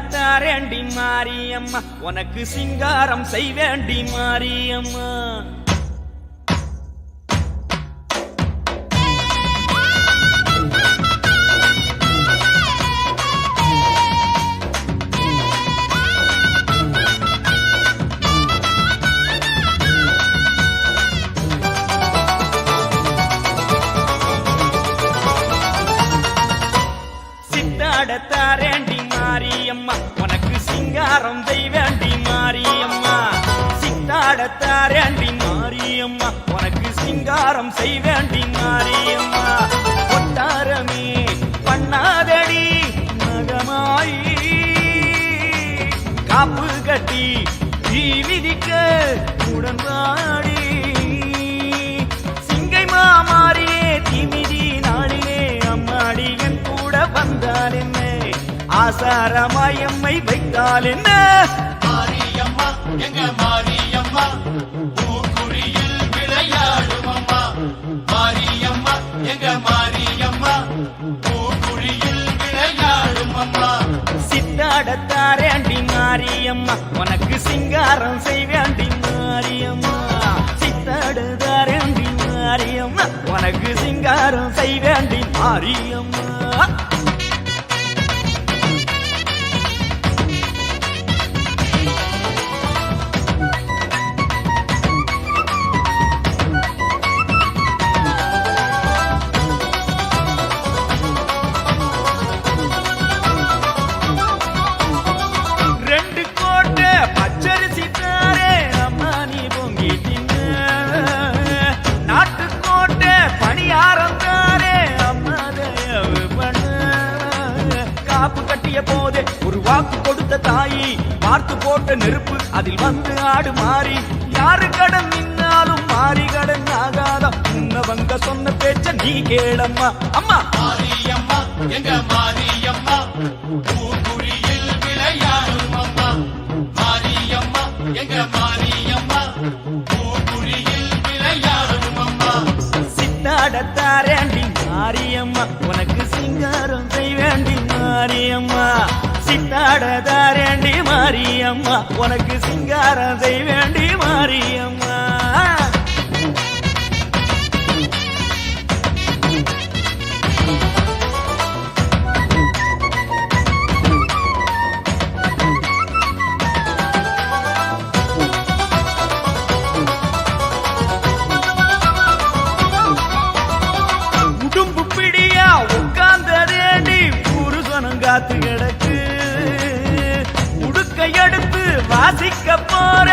தாரேண்டி மாரியம்மா உனக்கு சிங்காரம் செய்வேண்டி மாரியம்மா. சித்தாட தாரேண்டி உனக்கு சிங்காரம் தெய்வாண்டி மாரியம்மா. சித்தாட மாரியம்மா உனக்கு சிங்காரம் செய்வேண்டி மாரியம்மா. கொட்டாரமே பண்ணாதடி மகமாயி. காப்பு கட்டி தீ விதிக்க உடன்பாடி. ஆசாரமாயம்மை வைத்தால் என்ன? மாரியம்மா எங்க மாரியம்மா? பூக்குழியில் விளையாடும் அம்மா மாரியம்மா எங்க மாரியம்மா? பூக்குழியில் விளையாடும் அம்மா சித்தாடத்தாரேண்டி மாரியம்மா உனக்கு சிங்காரம் செய்வேண்டி மாரியம்மா. சித்தாடுதாரேண்டி மாரியம்மா உனக்கு சிங்காரம் செய்வேண்டி மாரியம்மா. தாயி பார்த்து போட்ட நெருப்பு அதில் வந்து ஆடு மாறி. யாரு கடன் நின்னாலும் மாறி கடன் ஆகாதம் உன்னவங்க சொன்ன பேச்ச நீ கேளம்மா. அம்மா! மாரியம்மா எங்க மாரியம்மா? பூக்குழியில் விளையாடும் அம்மா. மாரியம்மா எங்க மாரியம்மா? பூக்குழியில் விளையாடும் அம்மா. சித்தாடத்தாரேண்டி மாரியம்மா. உனக்கு சிங்காரம் செய்வேண்டி மாரியம்மா. சித்தாடத்தாரேண்டி மாரியம்மா. உனக்கு சிங்கார செய்வேண்டி மாரியம்மா. வாசிக்க போற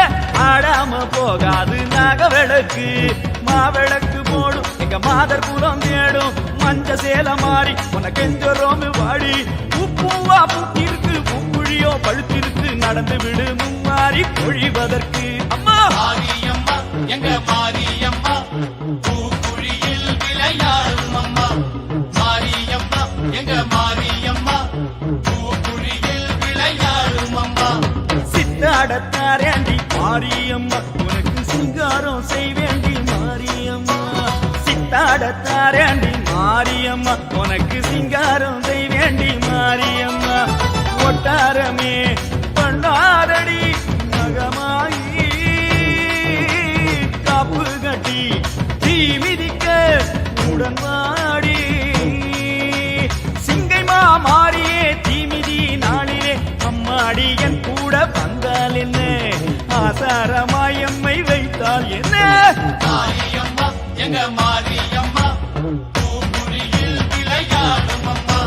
ஆடாம போகாது நகவிளக்கு. மாவிளக்கு போடும் எங்க மாதர் குலம் தேடும். மஞ்ச சேல மாறி உனக்கு எங்க ரோமு வாடி. உப்புவா பூத்திருக்கு பூக்குழியோ பழுத்திருக்கு. நடந்து விடு மும்மாறி பொழிவதற்கு. அம்மா! மாரியம்மா எங்க மாரியம்மா? பூக்குழியில் விளையாடும் அம்மா. மாரியம்மா எங்க மாரியம்மா? மாரியம்மா உனக்கு சிங்காரம் செய்வேண்டி மாரியம்மா. சித்தாடத்தாரேண்டி மாரியம்மா உனக்கு சிங்காரம் செய்வேண்டி மாரியம்மா. ஒட்டாரமே பண்ணாரடி மகமாயி காப்பு கட்டி தீ மிதிக்க உடன்பாடி கூட வந்தால் என்ன? ஆசாரமாயம்மை வைத்தால் என்ன? எங்க மாரியம்மா? விளையாடும் அம்மா.